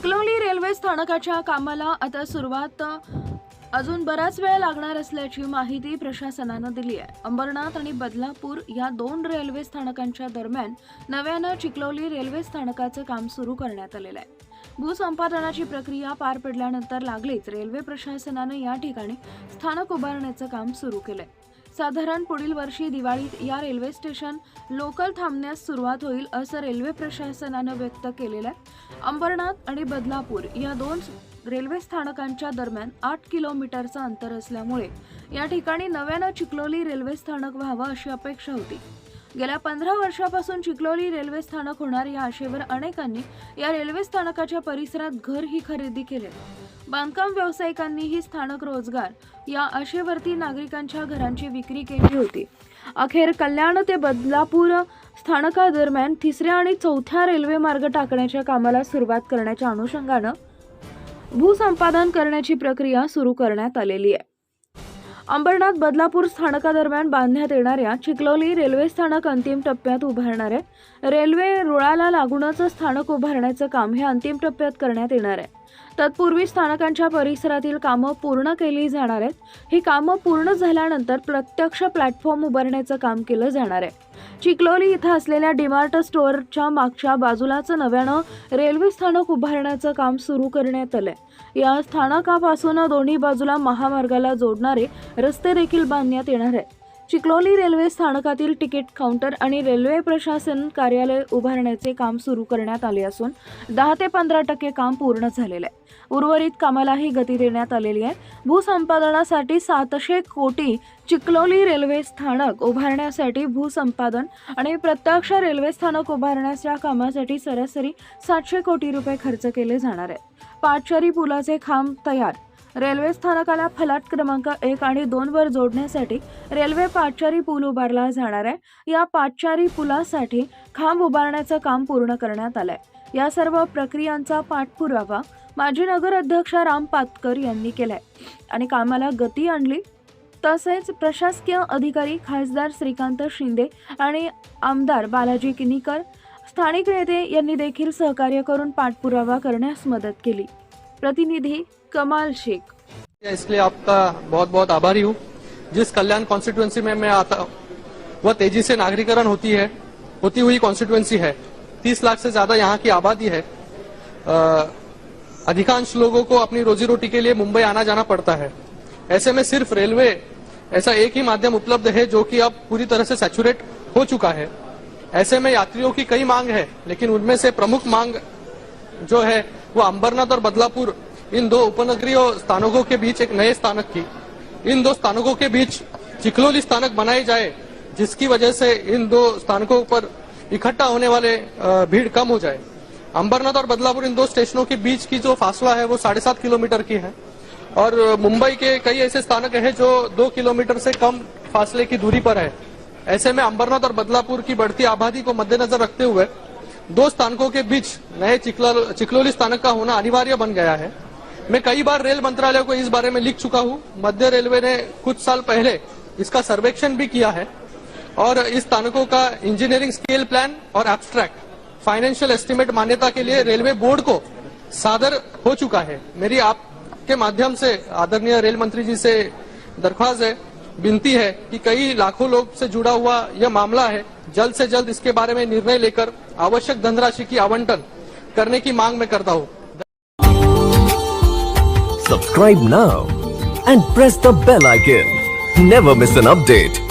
Chikhloli railway स्थानकाच्या कामाला आता सुरुवात. अजून बराच वेळ लागणार असल्याची माहिती प्रशासनानं दिली आहे. अंबरनाथ आणि बदलापूर या दोन रेल्वे स्थानकांच्या दरम्यान नव्यानं चिखलोली रेल्वे स्थानकाचं काम सुरू करण्यात आलेलं आहे. भूसंपादनाची प्रक्रिया पार पडल्यानंतर लागलीच रेल्वे प्रशासनानं या ठिकाणी स्थानक उभारण्याचं काम सुरू केलंय. साधारण पुढील वर्षी दिवाळीत या रेल्वे स्टेशन लोकल थांबण्यास सुरुवात होईल असं रेल्वे प्रशासनानं व्यक्त केलेलं आहे. अंबरनाथ आणि बदलापूर या दोन रेल्वे स्थानकांच्या दरम्यान आठ किलोमीटरचं अंतर असल्यामुळे या ठिकाणी नव्यानं चिखलोली रेल्वे स्थानक व्हावं अशी अपेक्षा होती. गेल्या पंधरा वर्षापासून चिखलोली रेल्वे स्थानक होणार या आशेवर अनेकांनी या रेल्वे स्थानकाच्या परिसरात घर ही खरेदी केले बांधकाम व्यावसायिकांनीही स्थानक रोजगार या आशेवरती नागरिकांच्या घरांची विक्री केली होती. अखेर कल्याण ते बदलापूर स्थानकादरम्यान तिसऱ्या आणि चौथ्या रेल्वे मार्ग टाकण्याच्या कामाला सुरुवात करण्याच्या अनुषंगानं भूसंपादन करण्याची प्रक्रिया सुरू करण्यात आलेली आहे. अंबरनाथ बदलापूर स्थानकादरम्यान बांधण्यात येणाऱ्या चिखलोली रेल्वे स्थानक अंतिम टप्प्यात उभारणार आहे. रेल्वे रुळाला लागूनच स्थानक उभारण्याचं काम हे अंतिम टप्प्यात करण्यात येणार आहे. तत्पूर्वी स्थानकांच्या परिसरातील कामं पूर्ण केली जाणार आहेत. ही कामं पूर्ण झाल्यानंतर प्रत्यक्ष प्लॅटफॉर्म उभारण्याचं काम केलं जाणार आहे. चिखलोली इथं असलेल्या डिमार्ट स्टोअरच्या मागच्या बाजूलाच नव्यानं रेल्वे स्थानक उभारण्याचं काम सुरू करण्यात आलंय. या स्थानकापासून दोन्ही बाजूला महामार्गाला जोडणारे रस्ते देखील बांधण्यात येणार आहे चिखलोली रेल्वे स्थानकातील तिकीट काउंटर आणि रेल्वे प्रशासन कार्यालय उभारण्याचे काम सुरू करण्यात आले असून दहा ते पंधरा टक्के काम पूर्ण झालेलं आहे. उर्वरित कामालाही गती देण्यात आलेली आहे. भूसंपादनासाठी सातशे कोटी चिखलोली रेल्वे स्थानक उभारण्यासाठी भूसंपादन आणि प्रत्यक्ष रेल्वे स्थानक उभारण्याच्या कामासाठी सरासरी सातशे कोटी रुपये खर्च केले जाणार आहेत पाटचरी पुलाचे खांब तयार रेल्वे स्थानकाला फलाट क्रमांक एक आणि दोन वर जोडण्यासाठी रेल्वे पाटचारी पूल उभारला जाणार आहे. या पाटचारी पुलासाठी खांब उभारण्याचं काम पूर्ण करण्यात आलंय. या सर्व प्रक्रियांचा पाठपुरावा माजी नगर अध्यक्ष राम पातकर यांनी केलाय. आणि कामाला गती आणली तसेच प्रशासकीय अधिकारी खासदार श्रीकांत शिंदे आणि आमदार बालाजी किनीकर स्थानिक नेते यांनी देखील सहकार्य करून पाठपुरावा करण्यास मदत केली. प्रतिनिधी कमाल शेख। इसलिए आपका बहुत बहुत आभारी हूँ। जिस कल्याण कॉन्स्टिट्यूंसी में मैं आता हूँ, वह तेज़ी से नागरीकरण होती है, होती हुई कॉन्स्टिट्यूंसी है। तीस लाख से ज़्यादा यहाँ की आबादी है। अधिकांश लोगों को अपनी रोजी रोटी के लिए मुंबई आना जाना पड़ता है। ऐसे में सिर्फ़ रेलवे ऐसा एक ही माध्यम उपलब्ध है जो कि अब पूरी तरह से सैचुरेट हो चुका है। ऐसे में यात्रियों की कई मांग है, लेकिन उनमें से प्रमुख मांग जो है वो अंबरनाथ और बदलापुर, इन दो उपनगरीय स्थानकों के बीच एक नए स्थानक की। इन दो स्थानकों के बीच चिखलोली स्थानक बनाए जाए, जिसकी वजह से इन दो स्थानकों पर इकट्ठा होने वाले भीड़ कम हो जाए। अंबरनाथ और बदलापुर इन दो स्टेशनों के बीच की जो फासला है, वो साढ़े सात किलोमीटर की है। और मुंबई के कई ऐसे स्थानक हैं जो दो किलोमीटर से कम फासले की दूरी पर है। ऐसे में अंबरनाथ और बदलापुर की बढ़ती आबादी को मद्देनजर रखते हुए दो स्थानकों के बीच नए चिखलोली स्थानक का होना अनिवार्य बन गया है। मैं कई बार रेल मंत्रालय को इस बारे में लिख चुका हूँ। मध्य रेलवे ने कुछ साल पहले इसका सर्वेक्षण भी किया है और इस स्थानकों का इंजीनियरिंग स्केल प्लान और एब्स्ट्रैक्ट फाइनेंशियल एस्टिमेट मान्यता के लिए रेलवे बोर्ड को सादर हो चुका है। मेरी आपके माध्यम से आदरणीय रेल मंत्री जी से दरख्वास्त है। विनती है कि कई लाखों लोग से जुड़ा हुआ यह मामला है। जल्द से जल्द इसके बारे में निर्णय लेकर आवश्यक धनराशि की आवंटन करने की मांग में करता हूँ। Subscribe now and press the bell icon never miss an update.